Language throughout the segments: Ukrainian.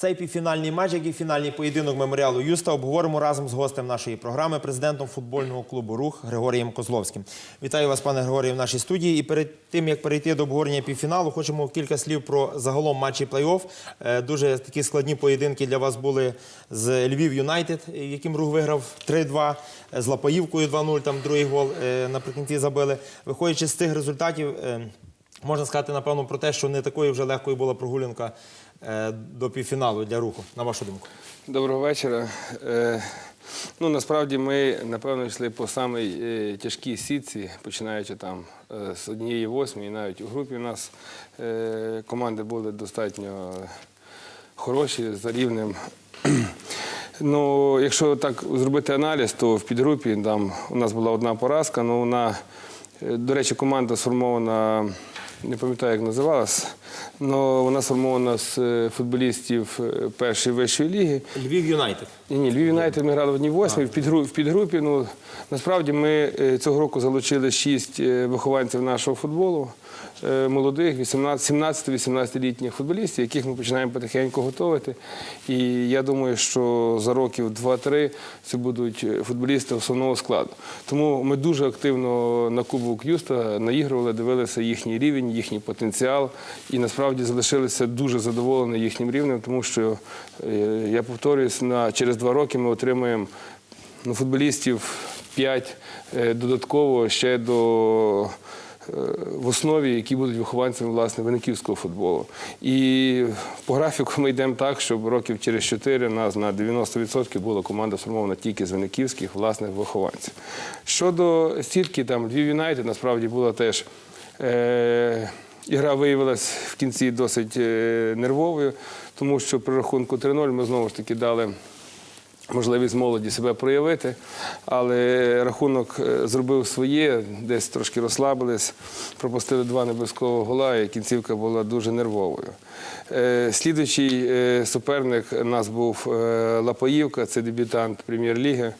Цей півфінальний матч, як і фінальний поєдинок меморіалу Юста, обговоримо разом з гостем нашої програми, президентом футбольного клубу Рух Григорієм Козловським. Вітаю вас, пане Григорію, в нашій студії. І перед тим як перейти до обговорення півфіналу, хочемо кілька слів про загалом матчі плей-офф. Е, Дуже такі складні поєдинки для вас були з Львів Юнайтед, яким рух виграв 3-2, з Лапаївкою 2-0, там другий гол е, наприкінці забили. Виходячи з тих результатів. е, Можна сказати, напевно, про те, що не такою вже легкою була прогулянка е, до півфіналу для руху, на вашу думку. Доброго вечора. Е, Ну, насправді ми, напевно, йшли по самій е, тяжкій сітці, починаючи там е, з однієї восьмої, навіть у групі у нас е, команди були достатньо хороші, за рівнем. Ну, якщо так зробити аналіз, то в підгрупі там у нас була одна поразка, ну вона, е, до речі, команда сформована, не пам'ятаю, як називалась, але вона сформована з е, футболістів е, першої вищої ліги. Львів Юнайтед. Ні, ні, Львів Юнайтед ми грали в одній восьмій, в підгрупі, в підгрупі. Ну, насправді ми е, цього року залучили шість вихованців нашого футболу, молодих, 17-18-літніх футболістів, яких ми починаємо потихеньку готувати. І я думаю, що за років 2-3 це будуть е, футболісти основного складу. Тому ми дуже активно на Кубок Юста наігрували, дивилися їхній рівень, їхній потенціал. І насправді залишилися дуже задоволені їхнім рівнем, тому що е, я повторююсь, через два роки ми отримаємо ну, футболістів 5 додатково ще до. Е, В основі, які будуть вихованцями власне виниківського футболу. І по графіку ми йдемо так, щоб років через 4 у нас на 90% була команда сформована тільки з виниківських власних вихованців. Щодо сітки, там Львів Юнайтед насправді була теж. Е- Ігра виявилась в кінці досить е, нервовою, тому що при рахунку 3-0 ми знову ж таки дали можливість молоді себе проявити, але рахунок е, зробив своє, десь трошки розслабились, пропустили два небезкового гола, і кінцівка була дуже нервовою. Е, Слідуючий е, суперник у нас був Лапаївка, це дебютант прем'єр-ліги.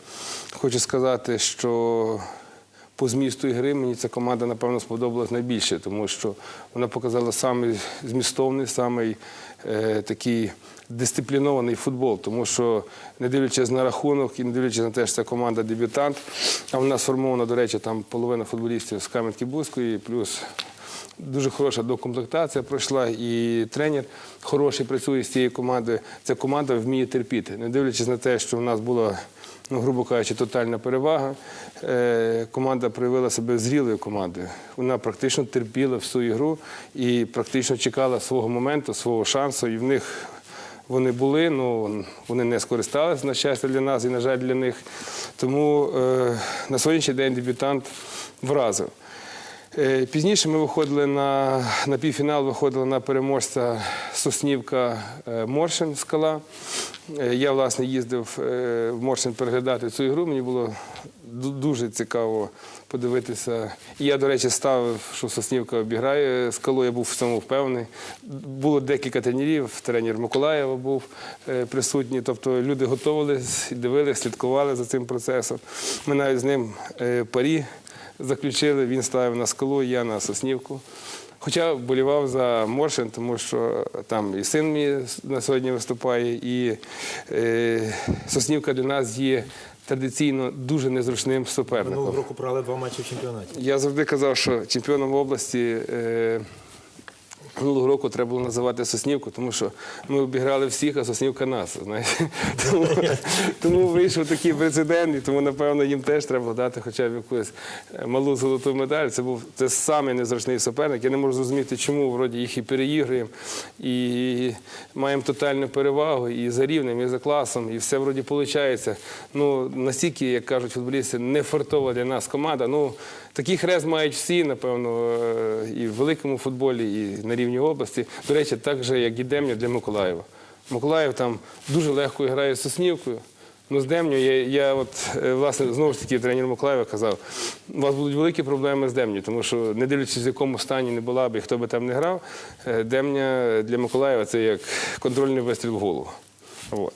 Хочу сказати, що по змісту ігри мені ця команда, напевно, сподобалась найбільше, тому що вона показала самий змістовний, самий такий дисциплінований футбол. Тому що, не дивлячись на рахунок і не дивлячись на те, що це команда дебютант, а вона сформована, до речі, там половина футболістів з Кам'янки-Бузької, плюс Дуже хороша докомплектація пройшла, і тренер хороший працює з цією командою. Ця команда вміє терпіти. Не дивлячись на те, що в нас була, ну, грубо кажучи, тотальна перевага, е, команда проявила себе зрілою командою. Вона практично терпіла всю ігру і практично чекала свого моменту, свого шансу. І в них вони були, ну вони не скористалися, на щастя, для нас і, на жаль, для них. Тому е, на сьогоднішній день дебютант вразив. Е, Пізніше ми виходили на, на півфінал, виходили на переможця Соснівка е, Моршин скала. Е, Я, власне, їздив в Моршин переглядати цю ігру. Мені було дуже цікаво подивитися. Я, до речі, ставив, що Соснівка обіграє скалу. Я був в цьому впевнений. Було декілька тренерів, тренер Миколаєва був присутній. Тобто люди готувалися, дивилися, слідкували за цим процесом. Ми навіть з ним парі заключили, він ставив на скалу, я на Соснівку. Хоча вболівав за Моршин, тому що там і син мій на сьогодні виступає, і е, Соснівка для нас є традиційно дуже незручним суперником. Минулого року програли два матчі в чемпіонаті. Я завжди казав, що чемпіоном області е, минулого року треба було називати Соснівку, тому що ми обіграли всіх, а Соснівка нас. Тому, вийшов такий прецедент, і тому, напевно, їм теж треба дати хоча б якусь е, малу золоту медаль. Це був це самий незручний суперник. Я не можу зрозуміти, чому їх і переігруємо, і маємо тотальну перевагу і за рівнем, і за класом, і все вроді виходить. Ну, настільки, як кажуть футболісти, не фартова для нас команда. Ну, такий хрест мають всі, напевно, е, і в великому футболі, і на рівні області. До речі, так же, як і Демня для Миколаєва. Миколаїв там дуже легко грає з Соснівкою. Ну, з Демню, я, я от, е, власне, знову ж таки, тренер Миколаєва казав, у вас будуть великі проблеми з Демню, тому що, не дивлячись, в якому стані не була б і хто би там не грав, е, Демня для Миколаєва це як контрольний вистріл в голову. От.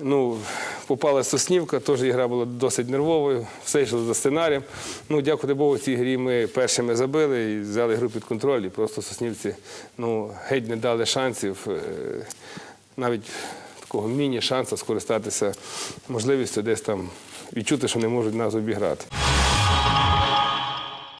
Ну, попала Соснівка, теж ігра була досить нервовою, все йшло за сценарієм. Ну, дякувати Богу, в цій грі ми першими забили і взяли гру під контроль. І просто Соснівці ну, геть не дали шансів. Е, навіть такого міні-шансу скористатися можливістю десь там відчути, що не можуть нас обіграти.